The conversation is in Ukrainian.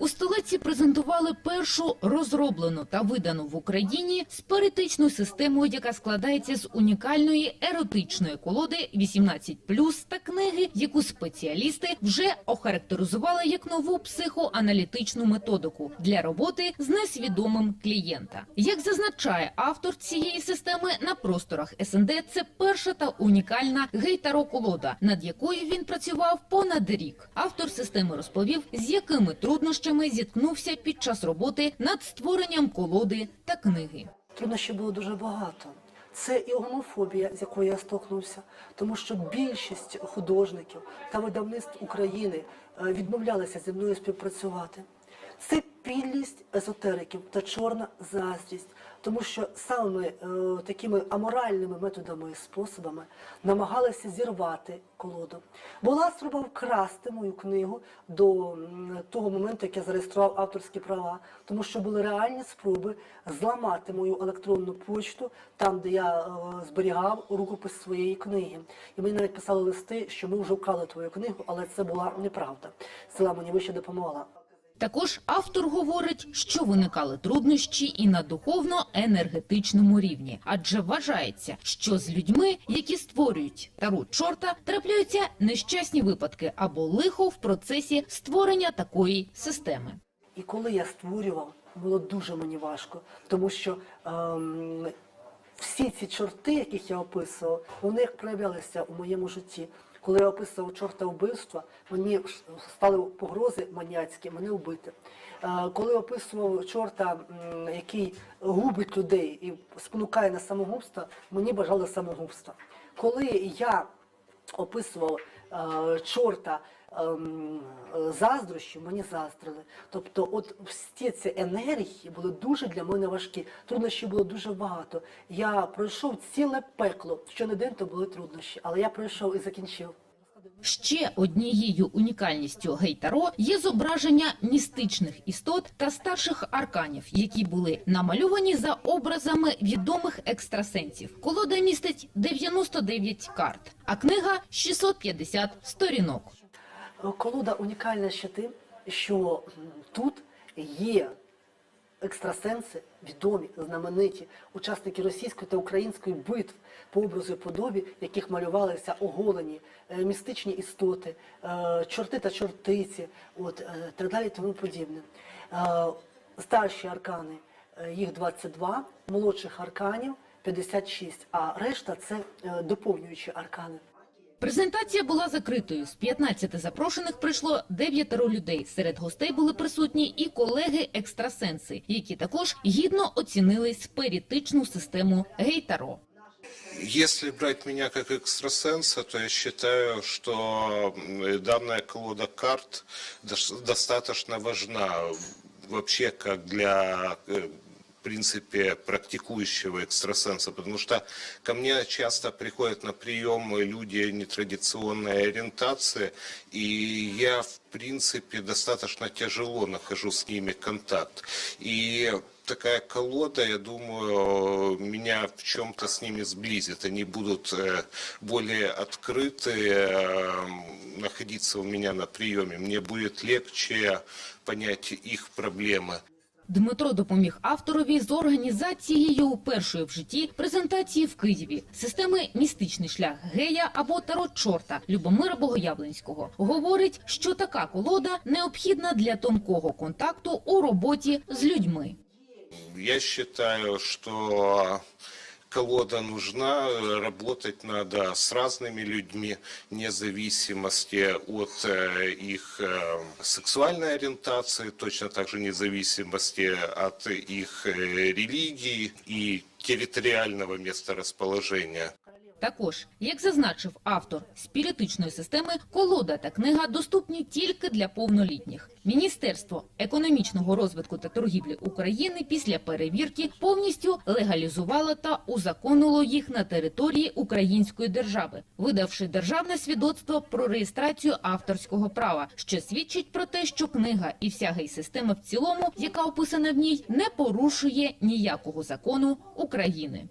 У столиці презентували першу розроблену та видану в Україні спиритичну систему, яка складається з унікальної еротичної колоди 18+, та книги, яку спеціалісти вже охарактеризували як нову психоаналітичну методику для роботи з несвідомим клієнта. Як зазначає автор цієї системи на просторах СНД, це перша та унікальна гейтаро-колода, над якою він працював понад рік. Автор системи розповів, з якими труднощами зіткнувся під час роботи над створенням колоди та книги. Труднощів було дуже багато. Це і гомофобія, з якою я стокнувся, тому що більшість художників та видавництв України е, відмовлялися зі мною співпрацювати. Це підлість езотериків та чорна заздрість, тому що самими е, такими аморальними методами і способами намагалися зірвати колоду. Була спроба вкрасти мою книгу до того моменту, як я зареєстрував авторські права, тому що були реальні спроби зламати мою електронну почту, там, де я е, зберігав рукопис своєї книги. І мені навіть писали листи, що ми вже вкрали твою книгу, але це була неправда. Сила мені вище допомогла. Також автор говорить, що виникали труднощі і на духовно-енергетичному рівні, адже вважається, що з людьми, які створюють тару чорта, трапляються нещасні випадки або лихо в процесі створення такої системи. І коли я створював, було дуже мені важко, тому що ем, всі ці чорти, яких я описував, вони як проявлялися у моєму житті. Коли я описував чорта вбивства, мені стали погрози маніацькі, мене вбити. Е, коли я описував чорта, який губить людей і спонукає на самогубство, мені бажали самогубства. Коли я описував чорта ем, е, мені заздрили. Тобто, от всі ці енергії були дуже для мене важкі. Труднощів було дуже багато. Я пройшов ціле пекло. Що не день, то були труднощі, але я пройшов і закінчив. Ще однією унікальністю гейтаро є зображення містичних істот та старших арканів, які були намальовані за образами відомих екстрасенсів. Колода містить 99 карт, а книга 650 сторінок. Колода унікальна ще тим, що тут є екстрасенси, відомі, знамениті, учасники російської та української битв по образу і подобі, яких малювалися оголені е, містичні істоти, е, чорти та чортиці, от, е, так далі тому подібне. Старші аркани, їх 22, молодших арканів 56, а решта це доповнюючі аркани. Презентація була закритою. З 15 запрошених прийшло дев'ятеро людей. Серед гостей були присутні і колеги-екстрасенси, які також гідно оцінили спиритичну систему гейтаро. Если брать меня как экстрасенса, то я считаю, что м, данная колода карт дос- достаточно важна вообще как для э, принципе, практикующего экстрасенса, потому что ко мне часто приходят на прием люди нетрадиционной ориентации, и я, в принципе, достаточно тяжело нахожу с ними контакт. И такая колода, я думаю, меня в чем-то с ними сблизит. Они будут э, более открыты э, находиться у меня на приеме. Мне будет легче понять их проблемы. Дмитро допоміг авторові з організацією першої в житті презентації в Києві системи містичний шлях гея або «Тарот чорта Любомира Богоявленського. Говорить, що така колода необхідна для тонкого контакту у роботі з людьми. Я вважаю, что колода нужна, работать надо с разными людьми, вне зависимости от э, их э, сексуальной ориентации, точно так же вне зависимости от их э, религии и территориального месторасположения. Також, як зазначив автор спіритичної системи, колода та книга доступні тільки для повнолітніх. Міністерство економічного розвитку та торгівлі України після перевірки повністю легалізувало та узаконило їх на території української держави, видавши державне свідоцтво про реєстрацію авторського права, що свідчить про те, що книга і вся гей-система в цілому, яка описана в ній, не порушує ніякого закону України.